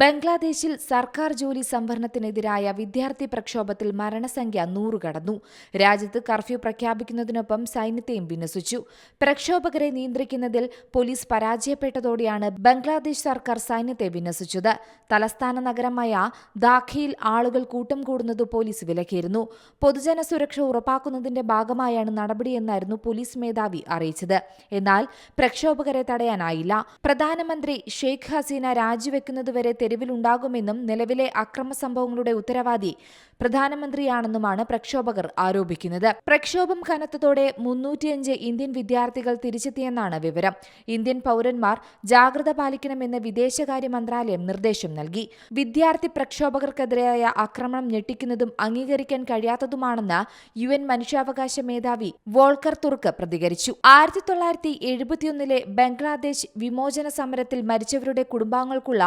ബംഗ്ലാദേശിൽ സർക്കാർ ജോലി സംവരണത്തിനെതിരായ വിദ്യാർത്ഥി പ്രക്ഷോഭത്തിൽ മരണസംഖ്യ നൂറ് കടന്നു. രാജ്യത്ത് കർഫ്യൂ പ്രഖ്യാപിക്കുന്നതിനൊപ്പം സൈന്യത്തെയും വിന്യസിച്ചു. പ്രക്ഷോഭകരെ നിയന്ത്രിക്കുന്നതിൽ പോലീസ് പരാജയപ്പെട്ടതോടെയാണ് ബംഗ്ലാദേശ് സർക്കാർ സൈന്യത്തെ വിന്യസിച്ചത്. തലസ്ഥാന നഗരമായ ദാഖയിൽ ആളുകൾ കൂട്ടം കൂടുന്നത് പോലീസ് വിലക്കിയിരുന്നു. പൊതുജന സുരക്ഷ ഉറപ്പാക്കുന്നതിന്റെ ഭാഗമായാണ് നടപടിയെന്നായിരുന്നു പോലീസ് മേധാവി അറിയിച്ചത്. എന്നാൽ പ്രക്ഷോഭകരെ തടയാനായില്ല. പ്രധാനമന്ത്രി ഷെയ്ഖ് ഹസീന രാജിവെക്കുന്നതുവരെ തെരുവിലുണ്ടാകുമെന്നും നിലവിലെ അക്രമ സംഭവങ്ങളുടെ ഉത്തരവാദി പ്രധാനമന്ത്രിയാണെന്നുമാണ് പ്രക്ഷോഭകർ ആരോപിക്കുന്നത്. പ്രക്ഷോഭം കനത്തതോടെ മുന്നൂറ്റിയഞ്ച് ഇന്ത്യൻ വിദ്യാർത്ഥികൾ തിരിച്ചെത്തിയെന്നാണ് വിവരം. ഇന്ത്യൻ പൗരന്മാർ ജാഗ്രത പാലിക്കണമെന്ന് വിദേശകാര്യ മന്ത്രാലയം നിർദ്ദേശം നൽകി. വിദ്യാർത്ഥി പ്രക്ഷോഭകർക്കെതിരായ ആക്രമണം ഞെട്ടിക്കുന്നതും അംഗീകരിക്കാൻ കഴിയാത്തതുമാണെന്ന് യു എൻ മനുഷ്യാവകാശ മേധാവി വോൾക്കർ തുർക്ക് പ്രതികരിച്ചു. ആയിരത്തി തൊള്ളായിരത്തി എഴുപത്തിയൊന്നിലെ ബംഗ്ലാദേശ് വിമോചന സമരത്തിൽ മരിച്ചവരുടെ കുടുംബാംഗങ്ങൾക്കുള്ള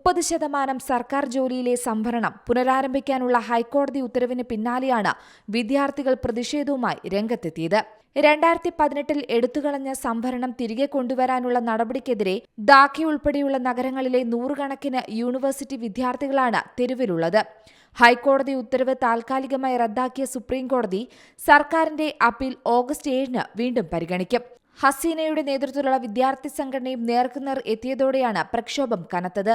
മുപ്പത് ശതമാനം സർക്കാർ ജോലിയിലെ സംവരണം പുനരാരംഭിക്കാനുള്ള ഹൈക്കോടതി ഉത്തരവിന് പിന്നാലെയാണ് വിദ്യാർത്ഥികൾ പ്രതിഷേധവുമായി രംഗത്തെത്തിയത്. രണ്ടായിരത്തി പതിനെട്ടിൽ എടുത്തുകളഞ്ഞ സംഭരണം തിരികെ കൊണ്ടുവരാനുള്ള നടപടിക്കെതിരെ ദാഖി ഉൾപ്പെടെയുള്ള നഗരങ്ങളിലെ നൂറുകണക്കിന് യൂണിവേഴ്സിറ്റി വിദ്യാർത്ഥികളാണ് തെരുവിലുള്ളത്. ഹൈക്കോടതി ഉത്തരവ് താൽക്കാലികമായി റദ്ദാക്കിയ സുപ്രീംകോടതി സർക്കാരിന്റെ അപ്പീൽ ഓഗസ്റ്റ് ഏഴിന് വീണ്ടും പരിഗണിക്കും. ഹസീനയുടെ നേതൃത്വത്തിലുള്ള വിദ്യാർത്ഥി സംഘടനയും നേർക്കുനേർ എത്തിയതോടെയാണ് പ്രക്ഷോഭം കനത്തത്.